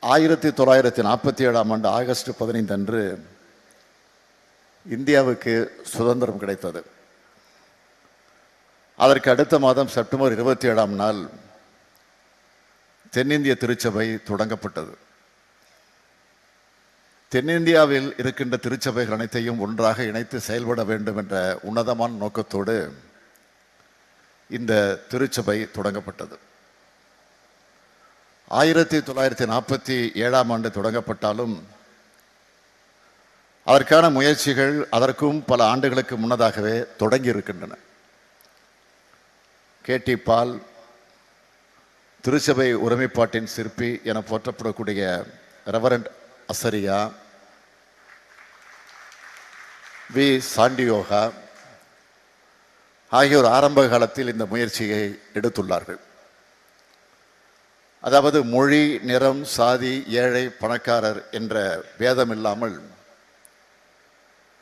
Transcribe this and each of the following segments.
ஆயிரத்தி தொள்ளாயிரத்தி நாற்பத்தி ஏழாம் ஆண்டு ஆகஸ்ட் பதினைந்து அன்று இந்தியாவுக்கு சுதந்திரம் கிடைத்தது. அதற்கு அடுத்த மாதம் செப்டம்பர் இருபத்தி ஏழாம் நாள் தென்னிந்திய திருச்சபை தொடங்கப்பட்டது. தென்னிந்தியாவில் இருக்கின்ற திருச்சபைகள் அனைத்தையும் ஒன்றாக இணைத்து செயல்பட வேண்டும் என்ற உன்னதமான நோக்கத்தோடு இந்த திருச்சபை தொடங்கப்பட்டது. ஆயிரத்தி தொள்ளாயிரத்தி நாற்பத்தி ஏழாம் ஆண்டு தொடங்கப்பட்டாலும் அதற்கான முயற்சிகள் அதற்கும் பல ஆண்டுகளுக்கு முன்னதாகவே தொடங்கி இருக்கின்றன கேடி பால் திருச்சபை ஒருமைப்பாட்டின் சிற்பி என போற்றப்படக்கூடிய ரெவரண்ட் அசரியா வி. சாண்டியோகா ஆகியோர் ஆரம்ப காலத்தில் இந்த முயற்சியை எடுத்துள்ளார்கள். அதாவது மொழி நிறம் சாதி ஏழை பணக்காரர் என்ற பேதம் இல்லாமல்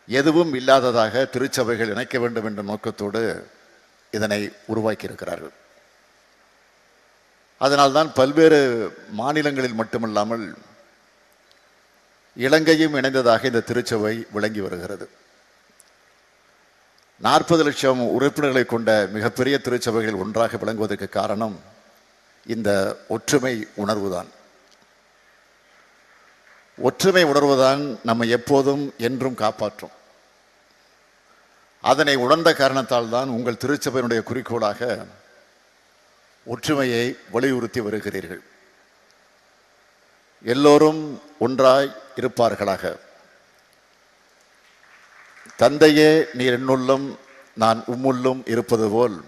எதுவும் இல்லாததாக திருச்சபைகள் இணைக்க வேண்டும் என்ற நோக்கத்தோடு இதனை உருவாக்கியிருக்கிறார்கள். அதனால்தான் பல்வேறு மாநிலங்களில் மட்டுமல்லாமல் இலங்கையும் இணைந்ததாக இந்த திருச்சபை விளங்கி வருகிறது. நாற்பது லட்சம் உறுப்பினர்களை கொண்ட மிகப்பெரிய திருச்சபைகள் ஒன்றாக விளங்குவதற்கு காரணம் இந்த ஒற்றுமை உணர்வுதான். ஒற்றுமை உணர்வுதான் நம்ம எப்போதும் என்றும் காப்பாற்றும். அதனை உணர்ந்த காரணத்தால் தான் உங்கள் திருச்சபையினுடைய குறிக்கோளாக ஒற்றுமையை வலியுறுத்தி வருகிறீர்கள். எல்லோரும் ஒன்றாய் இருப்பார்களாக. தந்தையே நீர் என்னுள்ளும் நான் உம்முள்ளும் இருப்பது போல்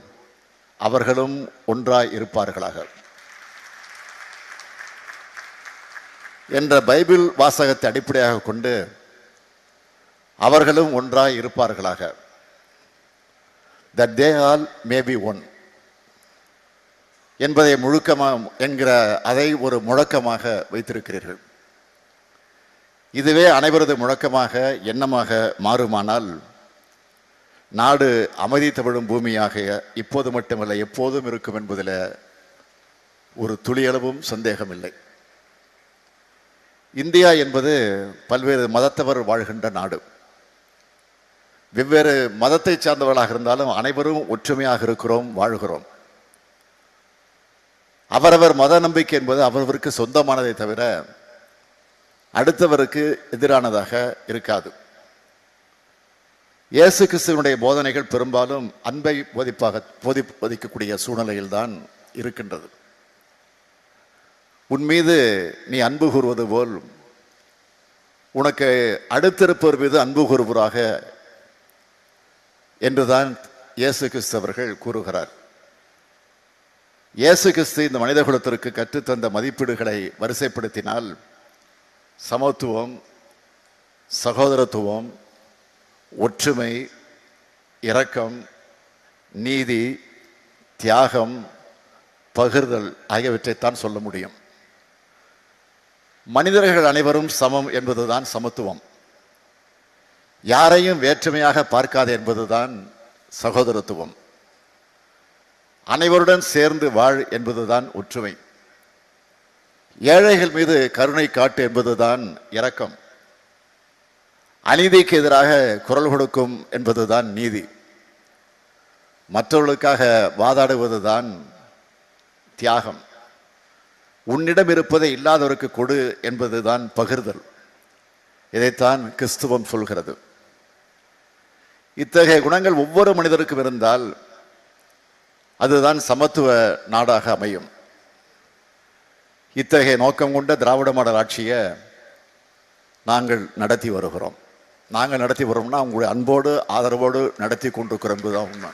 அவர்களும் ஒன்றாய் இருப்பார்களாக. என்ற பைபிள் வாசகத்தை அடிப்படையாக கொண்டு அவர்களும் ஒன்றாய் இருப்பார்களாக. That they all may be one என்பதை முழுக்கமாக என்கிற அதை ஒரு முழக்கமாக வைத்திருக்கிறீர்கள். இதுவே அனைவரது முழக்கமாக எண்ணமாக மாறுமானால் நாடு அமைதி தவிழும் பூமியாக இப்போது மட்டுமல்ல எப்போதும் இருக்கும் என்பதில் ஒரு துளியளவும் சந்தேகமில்லை. இந்தியா என்பது பல்வேறு மதத்தவர் வாழ்கின்ற நாடு. வெவ்வேறு மதத்தை சார்ந்தவர்களாக இருந்தாலும் அனைவரும் ஒற்றுமையாக இருக்கிறோம் வாழ்கிறோம். அவரவர் மத நம்பிக்கை என்பது அவரவருக்கு சொந்தமானதை தவிர அடுத்தவருக்கு எதிரானதாக இருக்காது. இயேசு கிறிஸ்துவனுடைய போதனைகள் பெரும்பாலும் அன்பை போதிப்பாக போதி போதிக்கக்கூடிய சூழ்நிலையில்தான் இருக்கின்றது. உன் மீது நீ அன்பு கூறுவது போல் உனக்கு அடுத்திருப்பவர் மீது அன்பு கூறுவராக என்றுதான் இயேசு கிறிஸ்து அவர்கள் கூறுகிறார். இயேசு கிறிஸ்து இந்த மனித குலத்திற்கு கற்றுத்தந்த மதிப்பீடுகளை வரிசைப்படுத்தினால் சமத்துவம் சகோதரத்துவம் ஒற்றுமை இரக்கம் நீதி தியாகம் பகிர்தல் ஆகியவற்றைத்தான் சொல்ல முடியும். மனிதர்கள் அனைவரும் சமம் என்பதுதான் சமத்துவம். யாரையும் வேற்றுமையாக பார்க்காது என்பதுதான் சகோதரத்துவம். அனைவருடன் சேர்ந்து வாழ் என்பதுதான் ஒற்றுமை. ஏழைகள் மீது கருணை காட்டு என்பதுதான் இரக்கம். அநீதிக்கு எதிராக குரல் கொடுக்கும் என்பதுதான் நீதி. மற்றவர்களுக்காக வாதாடுவதுதான் தியாகம். உன்னிடம் இருப்பதை இல்லாதவருக்கு கொடு என்பதுதான் பகிர்தல். இதைத்தான் கிறிஸ்துவம் சொல்கிறது. இத்தகைய குணங்கள் ஒவ்வொரு மனிதருக்கும் இருந்தால் அதுதான் சமத்துவ நாடாக அமையும். இத்தகைய நோக்கம் கொண்ட திராவிட மாடல் ஆட்சியை நாங்கள் நடத்தி வருகிறோம். நாங்கள் நடத்தி வரோம்னா உங்களுடைய அன்போடு ஆதரவோடு நடத்தி கொண்டிருக்கிறோம் என்பதுதான் உண்மை.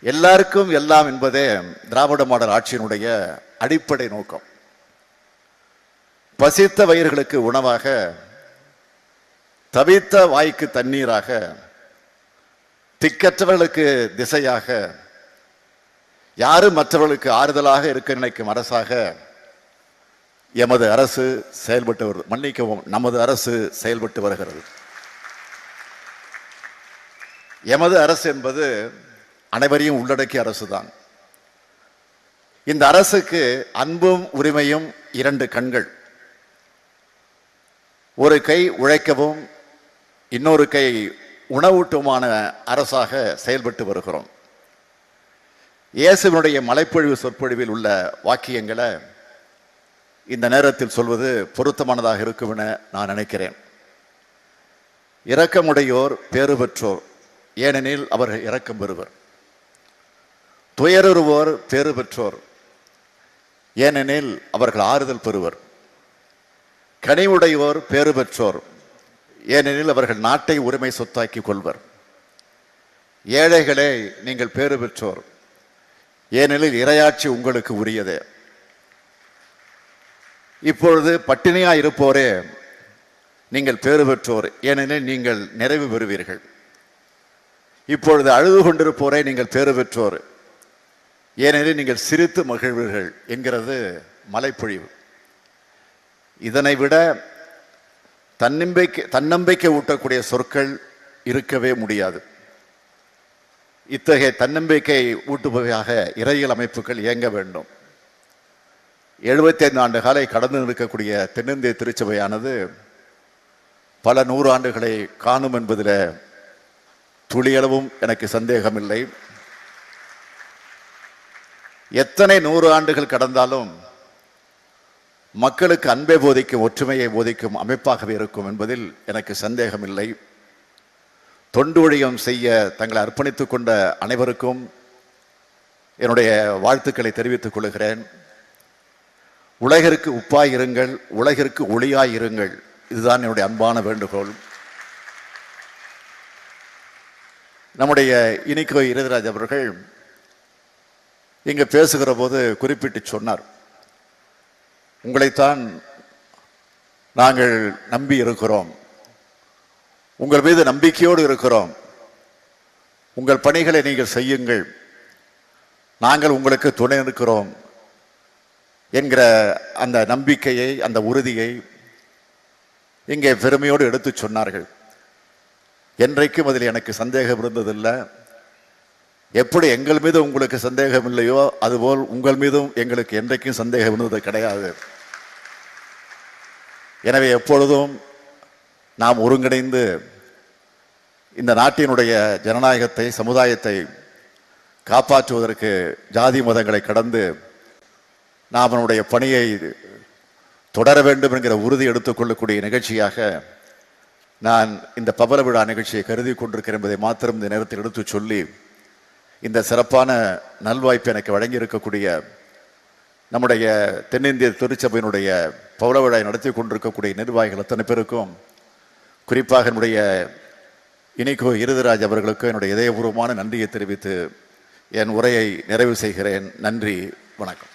எல்லாருக்கும் எல்லாம் என்பதே திராவிட மாடல் ஆட்சியினுடைய அடிப்படை நோக்கம். பசித்த வயிறுகளுக்கு உணவாக தவித்த வாய்க்கு தண்ணீராக திக்கற்றவர்களுக்கு திசையாக யாரும் மற்றவர்களுக்கு ஆறுதலாக இருக்க நினைக்கும் அரசாக எமது அரசு செயல்பட்டு வருது மன்னிக்கவும் நமது அரசு செயல்பட்டு வருகிறது. எமது அரசு என்பது அனைவரையும் உள்ளடக்கிய அரசுதான். இந்த அரசுக்கு அன்பும் உரிமையும் இரண்டு கண்கள். ஒரு கை உழைக்கவும் இன்னொரு கை உணவூட்டுமான அரசாக செயல்பட்டு வருகிறோம். இயேசுவினுடைய மலைப்பொழிவு சொற்பொழிவில் உள்ள வாக்கியங்களை இந்த நேரத்தில் சொல்வது பொருத்தமானதாக இருக்கும் என நான் நினைக்கிறேன். இரக்கமுடையோர் பேறு பெற்றோர் ஏனெனில் அவர்கள் இரக்கம் பெறுவர். துயருறுவோர் பேறு பெற்றோர். ஏனெனில் அவர்கள் ஆறுதல் பெறுவர். கனிவுடையோர் பேறு பெற்றோர். ஏனெனில் அவர்கள் நாட்டை உரிமை சொத்தாக்கிக் கொள்வர். ஏழைகளே நீங்கள் பேறு பெற்றோர். ஏனெனில் இரையாட்சி உங்களுக்கு உரியதே. இப்பொழுது பட்டினியா இருப்போரே நீங்கள் பேறு பெற்றோர். ஏனெனில் நீங்கள் நிறைவு பெறுவீர்கள். இப்பொழுது அழுது கொண்டிருப்போரே நீங்கள் பேறு பெற்றோர். ஏனெனில் நீங்கள் சிரித்து மகிழ்வீர்கள் என்கிறது மலைப்பொழிவு. இதனை விட தன்னம்பிக்கை தன்னம்பிக்கை ஊட்டக்கூடிய சொற்கள் இருக்கவே முடியாது. இத்தகைய தன்னம்பிக்கை ஊட்டுபவையாக இறையியல் அமைப்புகள் இயங்க வேண்டும். எழுபத்தி ஐந்து ஆண்டு காலை கடந்து நிற்கக்கூடிய தென்னிந்திய திருச்சபையானது பல நூறு ஆண்டுகளை காணும் என்பதில் துளியளவும் எனக்கு சந்தேகமில்லை. எத்தனை நூறு ஆண்டுகள் கடந்தாலும் மக்களுக்கு அன்பை போதிக்கும் ஒற்றுமையை போதிக்கும் அமைப்பாகவே இருக்கும் என்பதில் எனக்கு சந்தேகமில்லை. தொண்டு ஒழியம் செய்ய தங்களை அர்ப்பணித்துக் கொண்ட அனைவருக்கும் என்னுடைய வாழ்த்துக்களை தெரிவித்துக் கொள்கிறேன். உலகிற்கு உப்பாய் இருங்கள் உலகிற்கு ஒளியாய் இருங்கள். இதுதான் என்னுடைய அன்பான வேண்டுகோள். நம்முடைய இனிக்கோ இருதராஜ் அவர்கள் இங்கே பேசுகிற போது குறிப்பிட்டு சொன்னார். உங்களைத்தான் நாங்கள் நம்பி இருக்கிறோம். உங்கள் மீது நம்பிக்கையோடு இருக்கிறோம். உங்கள் பணிகளை நீங்கள் செய்யுங்கள். நாங்கள் உங்களுக்கு துணை இருக்கிறோம் என்கிற அந்த நம்பிக்கையை அந்த உறுதியை இங்கே பெருமையோடு எடுத்து சொன்னார்கள். என்றைக்கும் அதில் எனக்கு சந்தேகம் இருந்ததில்லை. எப்படி எங்கள் மீது உங்களுக்கு சந்தேகம் இல்லையோ அதுபோல் உங்கள் மீதும் எங்களுக்கு என்றைக்கும் சந்தேகம் இருந்தது கிடையாது. எனவே எப்பொழுதும் நாம் ஒருங்கிணைந்து இந்த நாட்டினுடைய ஜனநாயகத்தை சமுதாயத்தை காப்பாற்றுவதற்கு ஜாதி மதங்களை கடந்து நாம் நம்முடைய பணியை தொடர வேண்டும் என்கிற உறுதி எடுத்துக்கொள்ளக்கூடிய நிகழ்ச்சியாக நான் இந்த பபல விழா நிகழ்ச்சியை கருதி கொண்டிருக்கிறேன் என்பதை மாத்திரம் இந்த நேரத்தில் எடுத்து சொல்லி இந்த சிறப்பான நல்வாய்ப்பு எனக்கு வழங்கி இருக்கக்கூடிய நம்முடைய தென்னிந்திய திருச்சபையினுடைய பௌர விழாவை நடத்தி கொண்டிருக்கக்கூடிய நிர்வாகிகள் அத்தனை பேருக்கும் குறிப்பாக என்னுடைய இனிக்கோ இருதராஜ் அவர்களுக்கு என்னுடைய இதயபூர்வமான நன்றியை தெரிவித்து என் உரையை நிறைவு செய்கிறேன். நன்றி வணக்கம்.